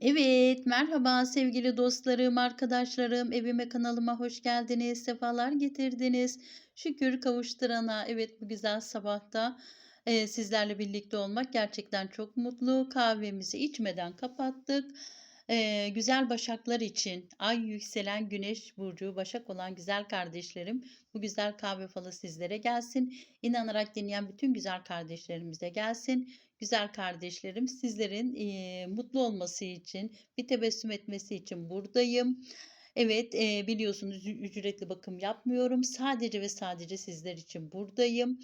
Evet, merhaba sevgili dostlarım, arkadaşlarım, evime kanalıma hoş geldiniz, sefalar getirdiniz. Şükür kavuşturana, evet bu güzel sabahta eee, sizlerle birlikte olmak gerçekten çok mutlu. Kahvemizi içmeden kapattık. Eee, güzel başaklar için, ay yükselen güneş burcu başak olan güzel kardeşlerim, bu güzel kahve falı sizlere gelsin. İnanarak dinleyen bütün güzel kardeşlerimize gelsin. Güzel kardeşlerim, sizlerin, eee, mutlu olması için, bir tebessüm etmesi için buradayım. Evet, eee, biliyorsunuz ücretli bakım yapmıyorum. Sadece ve sadece sizler için buradayım.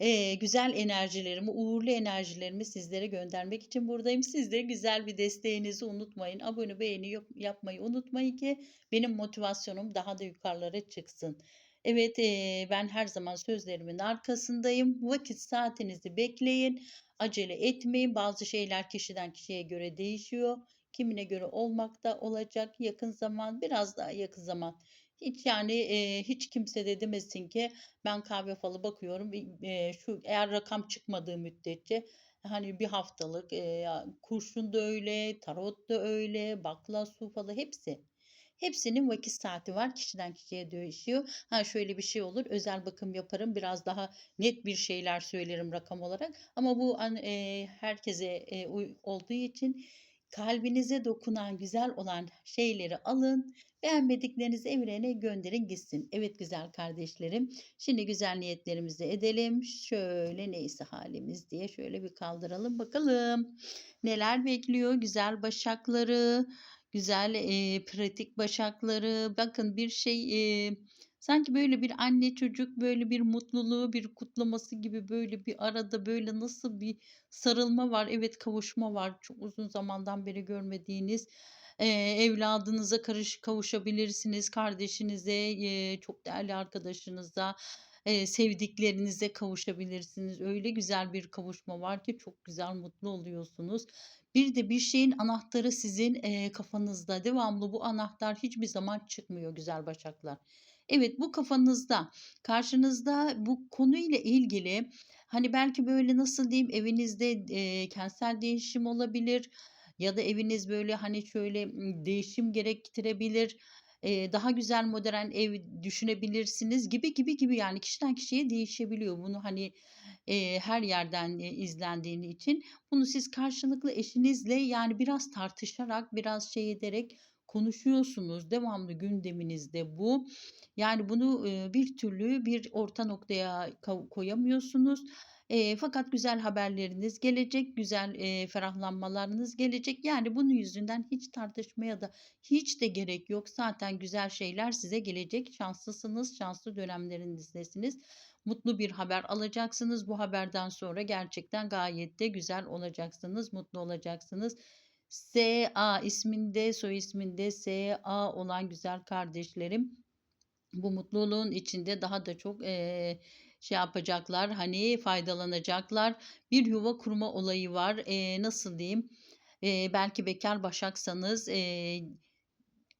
Eee, güzel enerjilerimi, uğurlu enerjilerimi sizlere göndermek için buradayım. Siz de güzel bir desteğinizi unutmayın. Abone, beğeni yap yapmayı unutmayın ki benim motivasyonum daha da yukarılara çıksın. Evet, eee, ben her zaman sözlerimin arkasındayım. Vakit saatinizi bekleyin. Acele etmeyin. Bazı şeyler kişiden kişiye göre değişiyor. Kimine göre olmakta olacak yakın zaman, biraz daha yakın zaman. Hiç yani, eee, hiç kimse de demesin ki ben kahve falı bakıyorum, eee, şu eğer rakam çıkmadığı müddetçe, hani, bir haftalık, eee, kurşun da öyle, tarot da öyle, bakla, su falı hepsi. Hepsinin vakit saati var. Kişiden kişiye değişiyor. Ha, şöyle bir şey olur, özel bakım yaparım, biraz daha net bir şeyler söylerim rakam olarak ama bu eee, herkese, uy olduğu için kalbinize dokunan, güzel olan şeyleri alın, beğenmediklerinizi evrene gönderin gitsin. Evet güzel kardeşlerim, şimdi güzel niyetlerimizi edelim. Şöyle neyse halimiz diye şöyle bir kaldıralım bakalım. Neler bekliyor güzel başakları, güzel, eee, pratik başakları. Bakın bir şey, eee, sanki böyle bir anne çocuk, böyle bir mutluluğu, bir kutlaması gibi böyle bir arada böyle nasıl bir sarılma var. Evet, kavuşma var. Çok uzun zamandan beri görmediğiniz, eee, evladınıza karış kavuşabilirsiniz, kardeşinize, eee, çok değerli arkadaşınıza, eee, sevdiklerinize kavuşabilirsiniz. Öyle güzel bir kavuşma var ki çok güzel, mutlu oluyorsunuz. Bir de bir şeyin anahtarı sizin, eee, kafanızda. Devamlı bu anahtar hiçbir zaman çıkmıyor güzel başaklar. Evet, bu kafanızda. Karşınızda bu konuyla ilgili, hani, belki böyle nasıl diyeyim, evinizde, eee, kentsel değişim olabilir ya da eviniz böyle, hani, şöyle, değişim gerektirebilir. Daha güzel modern ev düşünebilirsiniz gibi, gibi, gibi yani kişiden kişiye değişebiliyor. Bunu, hani, her yerden, eee, izlendiğini için bunu siz karşılıklı eşinizle, yani, biraz tartışarak, biraz şey ederek konuşuyorsunuz. Devamlı gündeminizde bu. Yani, bunu, bir türlü bir orta noktaya koyamıyorsunuz. Eee, fakat güzel haberleriniz gelecek, güzel, eee, ferahlanmalarınız gelecek. Yani, bunun yüzünden hiç tartışmaya da hiç de gerek yok. Zaten güzel şeyler size gelecek. Şanslısınız, şanslı dönemlerinizdesiniz. Mutlu bir haber alacaksınız. Bu haberden sonra gerçekten gayet de güzel olacaksınız, mutlu olacaksınız. S.A. isminde, soy isminde S.A. olan güzel kardeşlerim, bu mutluluğun içinde daha da çok, eee, şey yapacaklar, hani, faydalanacaklar. Bir yuva kurma olayı var. Eee, nasıl diyeyim, eee, belki bekâr başaksanız, eee,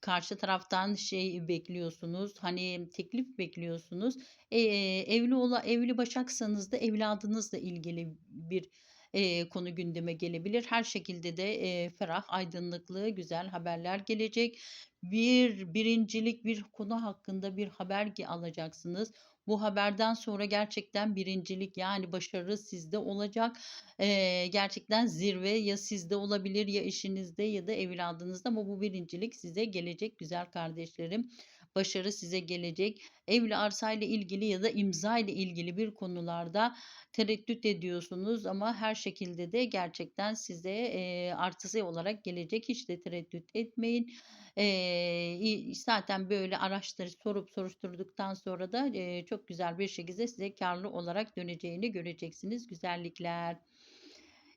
karşı taraftan şey bekliyorsunuz, hani, teklif bekliyorsunuz. Eee, evli ola evli başaksanız da evladınızla ilgili bir, eee, konu gündeme gelebilir. Her şekilde de, eee, ferah, aydınlıklı, güzel haberler gelecek. Bir birincilik, bir konu hakkında bir haber alacaksınız. Bu haberden sonra gerçekten birincilik, yani, başarı sizde olacak. Eee, gerçekten zirve ya sizde olabilir ya eşinizde ya da evladınızda ama bu birincilik size gelecek güzel kardeşlerim. Başarı size gelecek. Evle, arsayla ilgili ya da imzayla ilgili bir konularda tereddüt ediyorsunuz ama her şekilde de gerçekten size, eee, artısı olarak gelecek. Hiç de tereddüt etmeyin. İii, zaten böyle araştırıp, sorup soruşturduktan sonra da, eee, çok güzel bir şekilde size kârlı olarak döneceğini göreceksiniz. Güzellikler.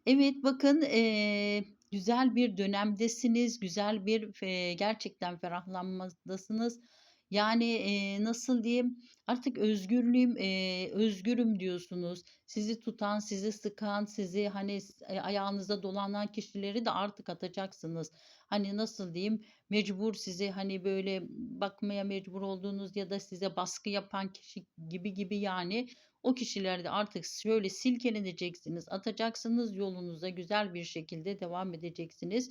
Evet, bakın, eee, güzel bir dönemdesiniz. Güzel bir fe gerçekten ferahlanmadasınız. Yani, eee, nasıl diyeyim, artık özgürlüğüm, eee, özgürüm diyorsunuz. Sizi tutan, sizi sıkan, sizi, hani, eee, ayağınıza dolanan kişileri de artık atacaksınız. Hani, nasıl diyeyim, mecbur sizi, hani, böyle bakmaya mecbur olduğunuz ya da size baskı yapan kişi gibi, gibi, yani, o kişileri de artık şöyle silkeleneceksiniz, atacaksınız yolunuza, güzel bir şekilde devam edeceksiniz.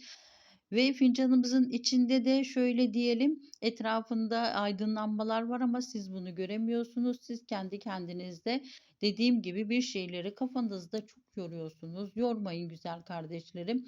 Ve fincanımızın içinde de şöyle diyelim, etrafında aydınlanmalar var ama siz bunu göremiyorsunuz. Siz kendi kendinizde dediğim gibi bir şeyleri kafanızda çok yoruyorsunuz. Yormayın güzel kardeşlerim.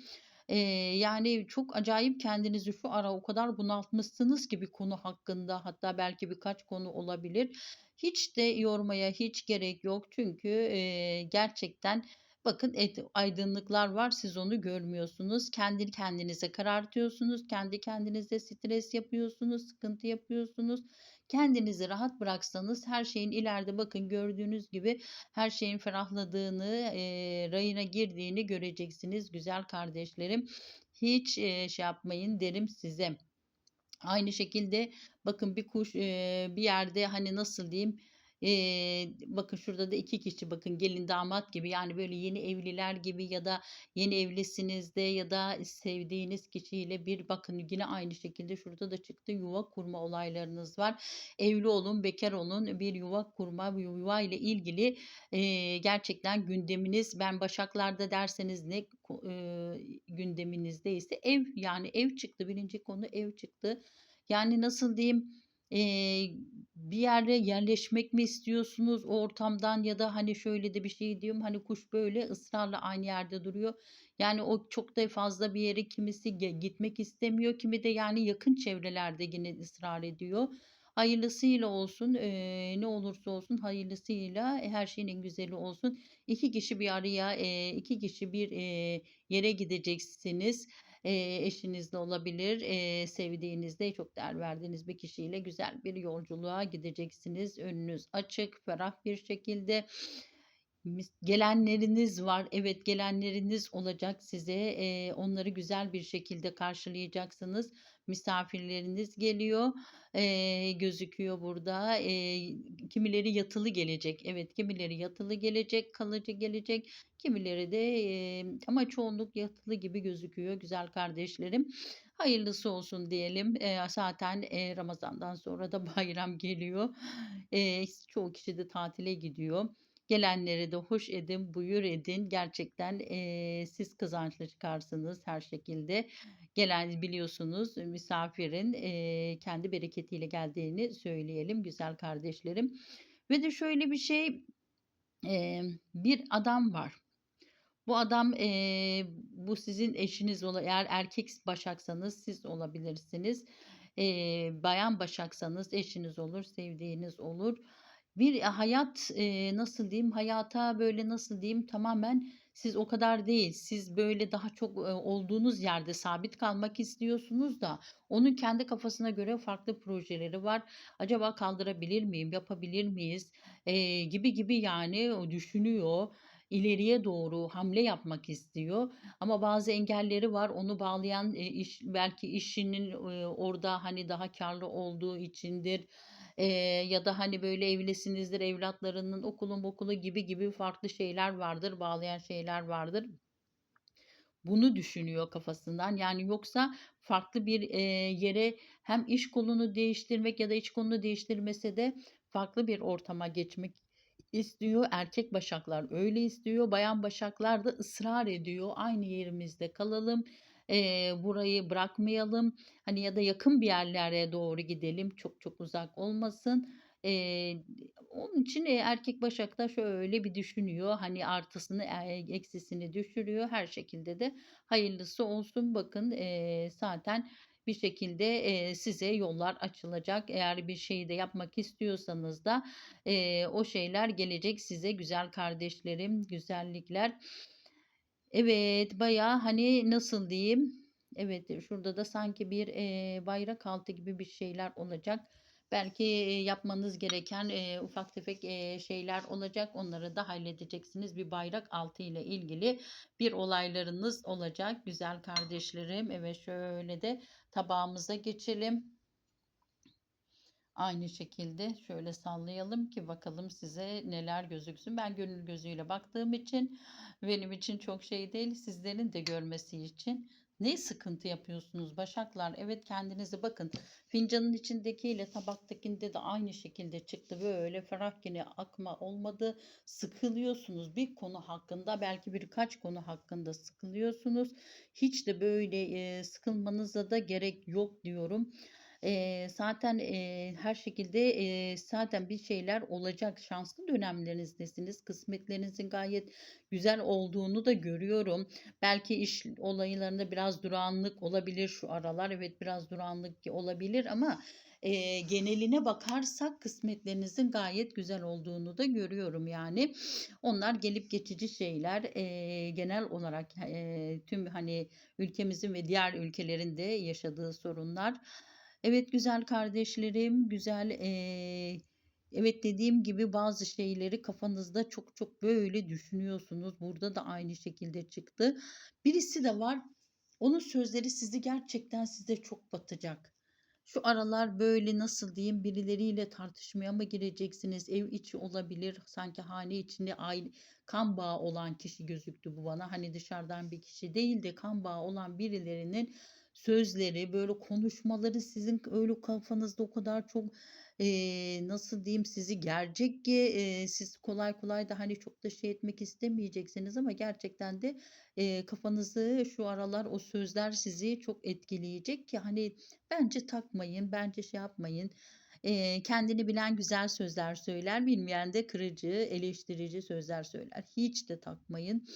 Eee, yani çok acayip kendinizi şu ara o kadar bunaltmışsınız ki bir konu hakkında hatta belki birkaç konu olabilir. Hiç de yormaya hiç gerek yok. Çünkü, eee, gerçekten bakın et aydınlıklar var, siz onu görmüyorsunuz. Kendi kendinize karartıyorsunuz. Kendi kendinize stres yapıyorsunuz, sıkıntı yapıyorsunuz. Kendinizi rahat bıraksanız her şeyin ileride bakın gördüğünüz gibi her şeyin ferahladığını, eee, rayına girdiğini göreceksiniz güzel kardeşlerim. Hiç, eee, şey yapmayın derim size. Aynı şekilde bakın bir kuş, eee, bir yerde, hani, nasıl diyeyim, eee, bakın şurada da 2 kişi bakın gelin damat gibi, yani, böyle yeni evliler gibi ya da yeni evlisiniz de ya da sevdiğiniz kişiyle bir bakın yine aynı şekilde şurada da çıktı yuva kurma olaylarınız var. Evli olun, bekar olun, bir yuva kurma, yuva ile ilgili, eee, gerçekten gündeminiz ben Başaklar'da derseniz ne ko eee, gündeminizdeyse ev, yani, ev çıktı. 1'inci konu ev çıktı. Yani, nasıl diyeyim, bir yere yerleşmek mi istiyorsunuz o ortamdan ya da, hani, şöyle de bir şey diyeyim, hani, kuş böyle ısrarla aynı yerde duruyor. Yani, o çok da fazla bir yere kimisi gitmek istemiyor, kimi de, yani, yakın çevrelerde yine ısrar ediyor. Hayırlısıyla olsun, ne olursa olsun hayırlısıyla, her şeyin en güzeli olsun. 2 kişi bir araya, 2 kişi bir, yere gideceksiniz. Eee, eşiniz de olabilir, eee, sevdiğinizde, çok değer verdiğiniz bir kişiyle güzel bir yolculuğa gideceksiniz. Önünüz açık, ferah bir şekilde. Gelenleriniz var. Evet, gelenleriniz olacak size. Eee, onları güzel bir şekilde karşılayacaksınız. Misafirleriniz geliyor, eee, gözüküyor burada. Eee, kimileri yatılı gelecek. Evet, kimileri yatılı gelecek, kalıcı gelecek. Kimileri de, eee, ama çoğunluk yatılı gibi gözüküyor güzel kardeşlerim. Hayırlısı olsun diyelim. Eee, zaten, eee, Ramazan'dan sonra da bayram geliyor. Eee, çoğu kişi de tatile gidiyor. Gelenleri de hoş edin, buyur edin. Gerçekten, eee, siz kazançlı çıkarsınız her şekilde. Gelen biliyorsunuz misafirin, eee, kendi bereketiyle geldiğini söyleyelim güzel kardeşlerim. Ve de şöyle bir şey, emm, bir adam var. Bu adam, eee, bu sizin eşiniz ola eğer erkek Başaksanız siz olabilirsiniz. Eee, bayan Başaksanız eşiniz olur, sevdiğiniz olur. Bir hayat, eee, nasıl diyeyim, hayata böyle nasıl diyeyim, tamamen siz o kadar değil, siz böyle daha çok, eee, olduğunuz yerde sabit kalmak istiyorsunuz da onun kendi kafasına göre farklı projeleri var. Acaba kaldırabilir miyim, yapabilir miyiz, eee, gibi gibi yani o düşünüyor. İleriye doğru hamle yapmak istiyor ama bazı engelleri var. Onu bağlayan, eee, iş belki işinin, eee, orada, hani, daha kârlı olduğu içindir, eee, ya da, hani, böyle evlisinizdir, evlatlarının okulu mokulu gibi gibi farklı şeyler vardır, bağlayan şeyler vardır. Bunu düşünüyor kafasından. Yani yoksa farklı bir, eee, yere hem iş kolunu değiştirmek ya da iş kolunu değiştirmese de farklı bir ortama geçmek istiyor. Erkek Başaklar öyle istiyor. Bayan Başaklar da ısrar ediyor. Aynı yerimizde kalalım, eee, burayı bırakmayalım, hani, ya da yakın bir yerlere doğru gidelim, çok çok uzak olmasın. Eee, onun için, eee, erkek Başak da şöyle bir düşünüyor. Hani, artısını, eksisini düşürüyor. Her şekilde de hayırlısı olsun. Bakın, eee, zaten bir şekilde, eee, size yollar açılacak. Eğer bir şeyi de yapmak istiyorsanız da, eee, o şeyler gelecek size güzel kardeşlerim, güzellikler. Evet, bayağı, hani, nasıl diyeyim, evet, şurada da sanki bir, eee, bayrak altı gibi bir şeyler olacak. Belki, yapmanız gereken, eee, ufak tefek, eee, şeyler olacak. Onları da halledeceksiniz. Bir bayrak altı ile ilgili bir olaylarınız olacak güzel kardeşlerim. Evet, şöyle de tabağımıza geçelim. Aynı şekilde şöyle sallayalım ki bakalım size neler gözüksün. Ben gönül gözüyle baktığım için benim için çok şey değil, sizlerin de görmesi için Ne sıkıntı yapıyorsunuz Başaklar? Evet kendinize bakın. Fincanın içindekiyle tabaktakinde de aynı şekilde çıktı. Böyle ferah yine akma olmadı. Sıkılıyorsunuz bir konu hakkında belki birkaç konu hakkında sıkılıyorsunuz. Hiç de böyle e, sıkılmanıza da gerek yok diyorum. Eee, zaten, eee, her şekilde, eee, zaten bir şeyler olacak. Şanslı dönemlerinizdesiniz. Kısmetlerinizin gayet güzel olduğunu da görüyorum. Belki iş olaylarında biraz durağanlık olabilir şu aralar. Evet, biraz durağanlık olabilir ama, eee, geneline bakarsak kısmetlerinizin gayet güzel olduğunu da görüyorum yani. Onlar gelip geçici şeyler. Eee, genel olarak, eee, tüm, hani, ülkemizin ve diğer ülkelerin de yaşadığı sorunlar. Evet güzel kardeşlerim, güzel, eee, evet dediğim gibi bazı şeyleri kafanızda çok çok böyle düşünüyorsunuz. Burada da aynı şekilde çıktı. Birisi de var. Onun sözleri sizi gerçekten size çok batacak. Şu aralar böyle nasıl diyeyim birileriyle tartışmaya mı gireceksiniz? Ev içi olabilir. Sanki hane içinde aile, kan bağı olan kişi gözüktü bu bana. Hani dışarıdan bir kişi değil de kan bağı olan birilerinin sözleri, böyle konuşmaları sizin öyle kafanızda o kadar çok eee, nasıl diyeyim sizi gerecek ki eee, siz kolay kolay da hani çok da şey etmek istemeyeceksiniz ama gerçekten de eee, kafanızı şu aralar o sözler sizi çok etkileyecek ki hani bence takmayın, bence şey yapmayın. Kendini bilen güzel sözler söyler, bilmeyen de kırıcı, eleştirici sözler söyler. Hiç de takmayın.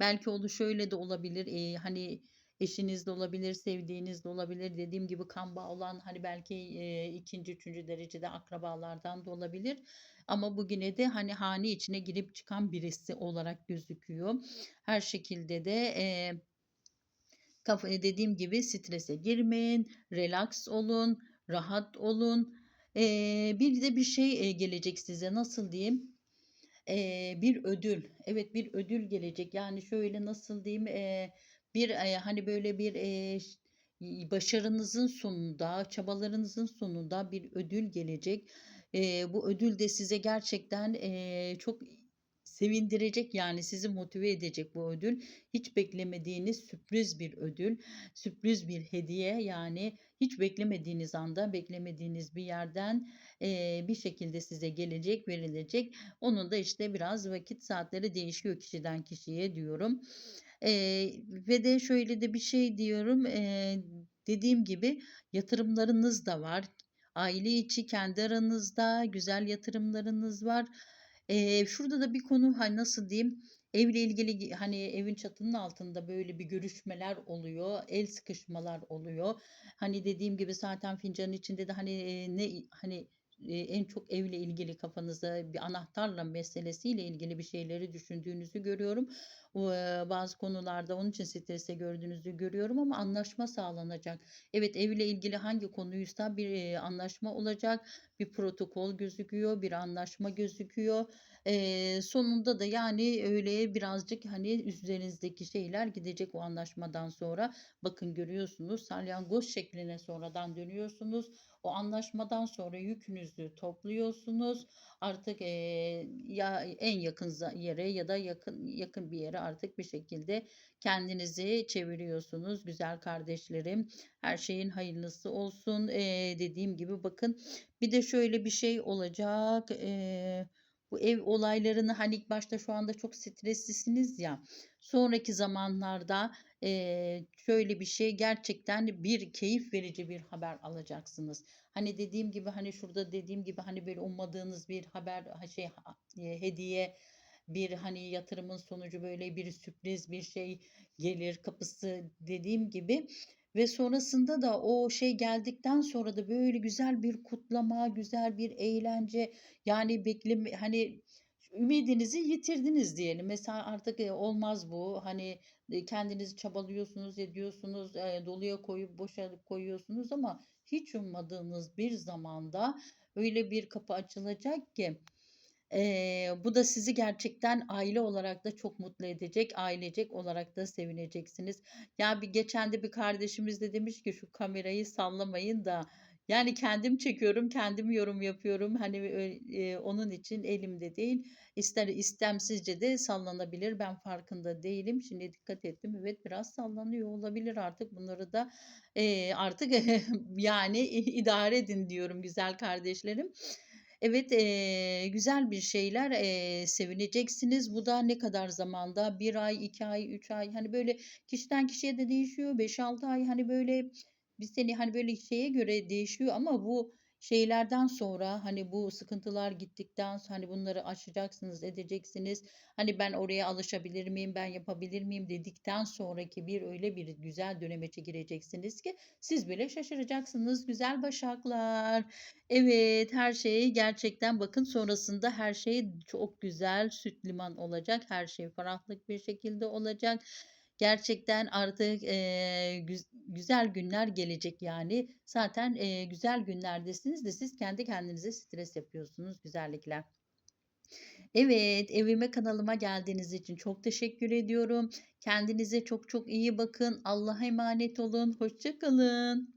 Belki onu şöyle de olabilir. hani Eşiniz de olabilir, sevdiğiniz de olabilir. Dediğim gibi kan bağı olan hani belki eee, ikinci, üçüncü derecede akrabalardan da olabilir. Ama bu de hani hane içine girip çıkan birisi olarak gözüküyor. Her şekilde de eee kafa dediğim gibi strese girmeyin, relax olun, rahat olun. Eee, bir de bir şey gelecek size nasıl diyeyim? Eee, bir ödül. Evet, bir ödül gelecek. Yani şöyle nasıl diyeyim? Eee, bir, hani böyle bir, y başarınızın sonunda, çabalarınızın sonunda bir ödül gelecek. Eee, bu ödül de size gerçekten, eee, çok sevindirecek, yani sizi motive edecek bu ödül. Hiç beklemediğiniz sürpriz bir ödül, sürpriz bir hediye. Yani hiç beklemediğiniz anda, beklemediğiniz bir yerden, eee, bir şekilde size gelecek, verilecek. Onun da işte biraz vakit saatleri değişiyor kişiden kişiye diyorum. Eee, ve de şöyle de bir şey diyorum, eee, dediğim gibi yatırımlarınız da var. Aile içi kendi aranızda güzel yatırımlarınız var. Eee, şurada da bir konu, hani, nasıl diyeyim, evle ilgili gi hani, evin çatının altında böyle bir görüşmeler oluyor, el sıkışmalar oluyor. Hani, dediğim gibi zaten fincanın içinde de, hani, eee, ne hani, en çok evle ilgili kafanızda bir anahtarla meselesiyle ilgili bir şeyleri düşündüğünüzü görüyorum. Bazı konularda onun için streste gördüğünüzü görüyorum ama anlaşma sağlanacak. Evet, evle ilgili hangi konuysa bir, anlaşma olacak, bir protokol gözüküyor, bir anlaşma gözüküyor. Sonunda da yani öyle birazcık, hani, üzerinizdeki şeyler gidecek o anlaşmadan sonra. Bakın görüyorsunuz salyangoz şekline sonradan dönüyorsunuz. O anlaşmadan sonra yükünüzü topluyorsunuz. Artık, eee, ya en yakın yere ya da yakın yakın bir yere artık bir şekilde kendinizi çeviriyorsunuz güzel kardeşlerim. Her şeyin hayırlısı olsun. Eee, dediğim gibi bakın bir de şöyle bir şey olacak. Eee, bu ev olaylarını, hani, ilk başta şu anda çok streslisiniz ya, sonraki zamanlarda, eee, şöyle bir şey gerçekten bir keyif verici bir haber alacaksınız. Hani, dediğim gibi, hani, şurada dediğim gibi, hani, böyle ummadığınız bir haber, ha şey, eee, hediye, bir, hani, yatırımın sonucu böyle bir sürpriz bir şey gelir kapısı dediğim gibi ve sonrasında da o şey geldikten sonra da böyle güzel bir kutlama, güzel bir eğlence, yani bekleme hani, ümidinizi yitirdiniz diyelim. Mesela artık, eee, olmaz bu. Hani, eee, kendinizi çabalıyorsunuz, ediyorsunuz, eee, doluya koyup boşa koyuyorsunuz ama hiç ummadığınız bir zamanda öyle bir kapı açılacak ki Eee, bu da sizi gerçekten aile olarak da çok mutlu edecek, ailecek olarak da sevineceksiniz. Ya bir geçen de bir kardeşimiz de demiş ki şu kamerayı sallamayın da Yani kendim çekiyorum, kendim yorum yapıyorum. Hani, eee, onun için elimde değil. İster istemsizce de sallanabilir. Ben farkında değilim. Şimdi dikkat ettim. Evet, biraz sallanıyor olabilir artık. Bunları da, eee, artık yani idare edin diyorum güzel kardeşlerim. Evet, eee, güzel bir şeyler, eee, sevineceksiniz. Bu da ne kadar zamanda? 1 ay, 2 ay, 3 ay, hani, böyle kişiden kişiye de değişiyor. 5-6 ay, hani, böyle bir sene, hani, böyle şeye göre değişiyor ama bu şeylerden sonra, hani, bu sıkıntılar gittikten sonra, hani, bunları aşacaksınız, edeceksiniz. Hani, "Ben oraya alışabilir miyim, ben yapabilir miyim?" dedikten sonraki bir öyle bir güzel dönemeçe gireceksiniz ki siz bile şaşıracaksınız güzel başaklar. Evet, her şey gerçekten bakın sonrasında her şey çok güzel, süt liman olacak. Her şey ferahlık bir şekilde olacak. Gerçekten artık, eee, güz güzel günler gelecek yani. Zaten, eee, güzel günlerdesiniz de siz kendi kendinize stres yapıyorsunuz güzellikler. Evet, evime, kanalıma geldiğiniz için çok teşekkür ediyorum. Kendinize çok çok iyi bakın. Allah'a emanet olun. Hoşça kalın.